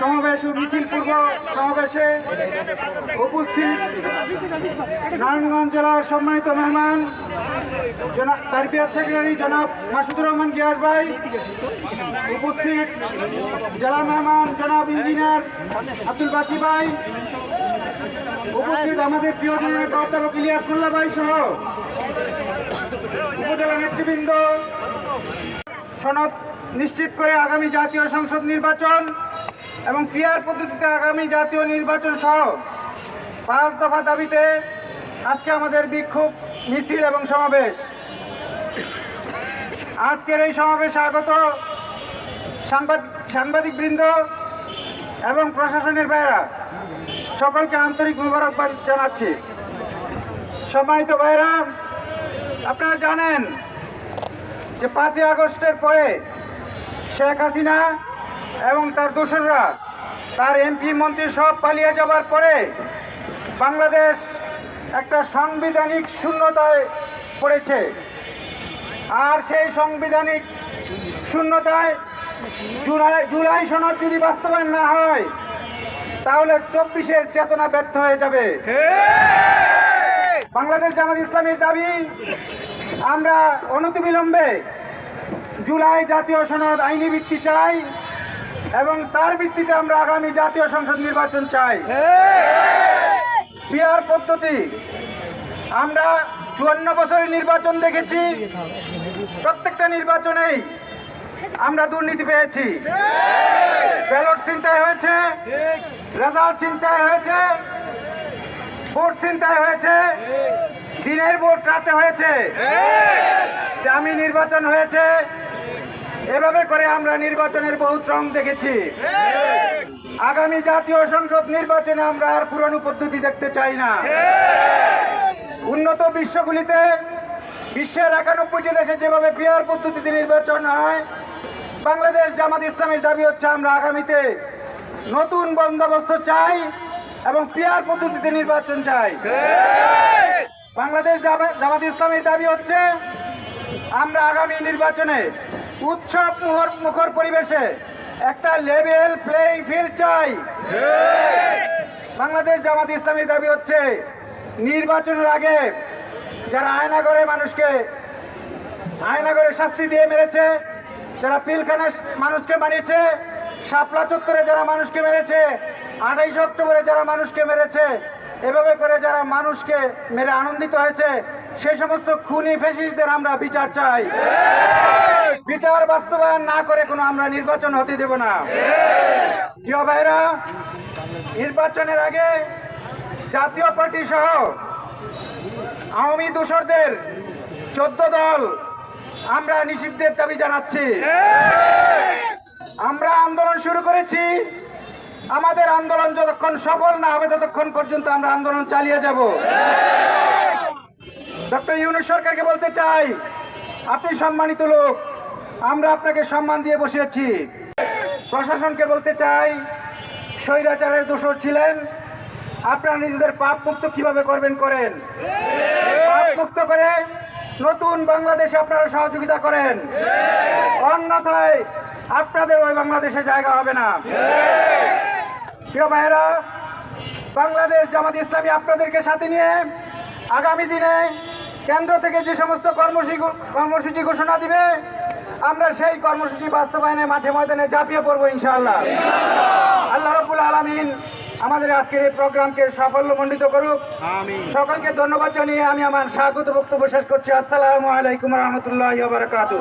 সমাবেশ ও মিছিল পূর্ব সমাবেশে উপস্থিত নারায়ণগঞ্জ জেলার সম্মানিত মেহমান তারবিয়া সেক্রেটারি জনাব মাসুদুর রহমান গিয়াস ভাই, উপস্থিত জেলা মেহমান জনাব ইঞ্জিনিয়ার আব্দুল বাকি ভাই, উপস্থিত আমাদের প্রিয় জননেতা অধ্যাপক ইলিয়াস মোল্লা ভাই সহ উপজেলা নেতৃবৃন্দ, সনদ নিশ্চিত করে আগামী জাতীয় সংসদ নির্বাচন এবং পিয়ার পদ্ধতিতে আগামী জাতীয় নির্বাচন সহ পাঁচ দফা দাবিতে আজকে আমাদের বিক্ষোভ মিছিল এবং সমাবেশ। আজকের এই সমাবেশে আগত সাংবাদিক সাংবাদিক বৃন্দ এবং প্রশাসনের ভাইয়েরা সকলকে আন্তরিক মুবারকবাদ জানাচ্ছি। সম্মানিত ভাইয়েরা, আপনারা জানেন যে পাঁচই আগস্টের পরে শেখ হাসিনা এবং তার দোসররা তার এমপি মন্ত্রী সব পালিয়ে যাবার পরে বাংলাদেশ একটা সাংবিধানিক শূন্যতায় পড়েছে। আর সেই সাংবিধানিক শূন্যতায় জুলাই জুলাই সনদ যদি বাস্তবায়ন না হয় তাহলে চব্বিশের চেতনা ব্যর্থ হয়ে যাবে। বাংলাদেশ জামাত ইসলামের দাবি আমরা অনতিবিলম্বে জুলাই জাতীয় সনদ আইনি ভিত্তি চাই এবং তার ভিত্তিতে আমরা আগামী জাতীয় সংসদ নির্বাচন চাই। বিহার পদ্ধতি, আমরা চুয়ান্ন বছরের নির্বাচন দেখেছি, প্রত্যেকটা নির্বাচনেই আমরা দুর্নীতি পেয়েছি। ব্যালট চিন্তায় হয়েছে, রেজাল্ট চিন্তায় হয়েছে, ভোট চিন্তায় হয়েছে, দিনের ভোট রাতে হয়েছে। দামি নির্বাচন হয়েছে এভাবে করে আমরা নির্বাচনের বহুত রং দেখেছি। আগামী জাতীয় সংসদ নির্বাচনে আমরা আর পুরানো পদ্ধতি দেখতে চাই না। উন্নত বিশ্বগুলিতে বিশ্বের একানব্বইটি দেশে যেভাবে পিয়ার পদ্ধতিতে নির্বাচন হয়, বাংলাদেশ জামাত ইসলামের দাবি হচ্ছে আমরা আগামীতে নতুন বন্দোবস্ত চাই এবং পিয়ার পদ্ধতিতে নির্বাচন চাই। বাংলাদেশ জামা- জামাত ইসলামের দাবি হচ্ছে আমরা আগামী নির্বাচনে উৎসব মুহর মুখর পরিবেশে একটা লেভেল প্লেইং ফিল্ড চাই। বাংলাদেশ জামাত ইসলামের দাবি হচ্ছে, নির্বাচনের আগে যারা আয়না করে মানুষকে আয়না করে শাস্তি দিয়ে মেরেছে, যারা পিলখানা মানুষকে মারিয়েছে, শাপলা চত্বরে যারা মানুষকে মেরেছে, আঠাইশ অক্টোবরে যারা মানুষকে মেরেছে, এভাবে করে যারা মানুষকে মেরে আনন্দিত হয়েছে, সেই সমস্ত খুনি ফেসিসদের আমরা বিচার চাই। বিচার বাস্তবায়ন না করে কোনো আমরা নির্বাচন হতে দেব না। প্রিয় ভাইরা, নির্বাচনের আগে জাতীয় পার্টি সহ আওয়ামী দূষরদের চোদ্দ দল আমরা নিষিদ্ধের দাবি জানাচ্ছি। আমরা আন্দোলন শুরু করেছি। আমাদের আন্দোলন যতক্ষণ সফল না হবে ততক্ষণ পর্যন্ত আমরা আন্দোলন চালিয়ে যাব। ডক্টর ইউনুস সরকারকে বলতে চাই, আপনি সম্মানিত লোক আমরা আপনাকে সম্মান দিয়ে বসিয়েছি। প্রশাসনকে বলতে চাই, স্বৈরাচারের দোষর ছিলেন। আপনারা নিজেদের পাপ মুক্ত কীভাবে করবেন করেন? পাপ মুক্ত করে নতুন বাংলাদেশে আপনারা সহযোগিতা করেন। অন্যথায় আপনাদের ওই বাংলাদেশে জায়গা হবে না। প্রিয় ভাইয়েরা, বাংলাদেশ জামাত ইসলামী আপনাদেরকে সাথে নিয়ে আগামী দিনে কেন্দ্র থেকে যে সমস্ত কর্মসূচি কর্মসূচি ঘোষণা দিবে আমরা সেই কর্মসূচি বাস্তবায়নে মাঠে ময়দানে ঝাঁপিয়ে পড়ব ইনশাআল্লাহ। আল্লাহ রবুল আলমিন আমাদের আজকের এই প্রোগ্রামকে সাফল্যমণ্ডিত করুক। সকলকে ধন্যবাদ জানিয়ে আমি আমার স্বাগত বক্তব্য শেষ করছি। আসসালামু আলাইকুম রহমতুল্লাহ বারকাতু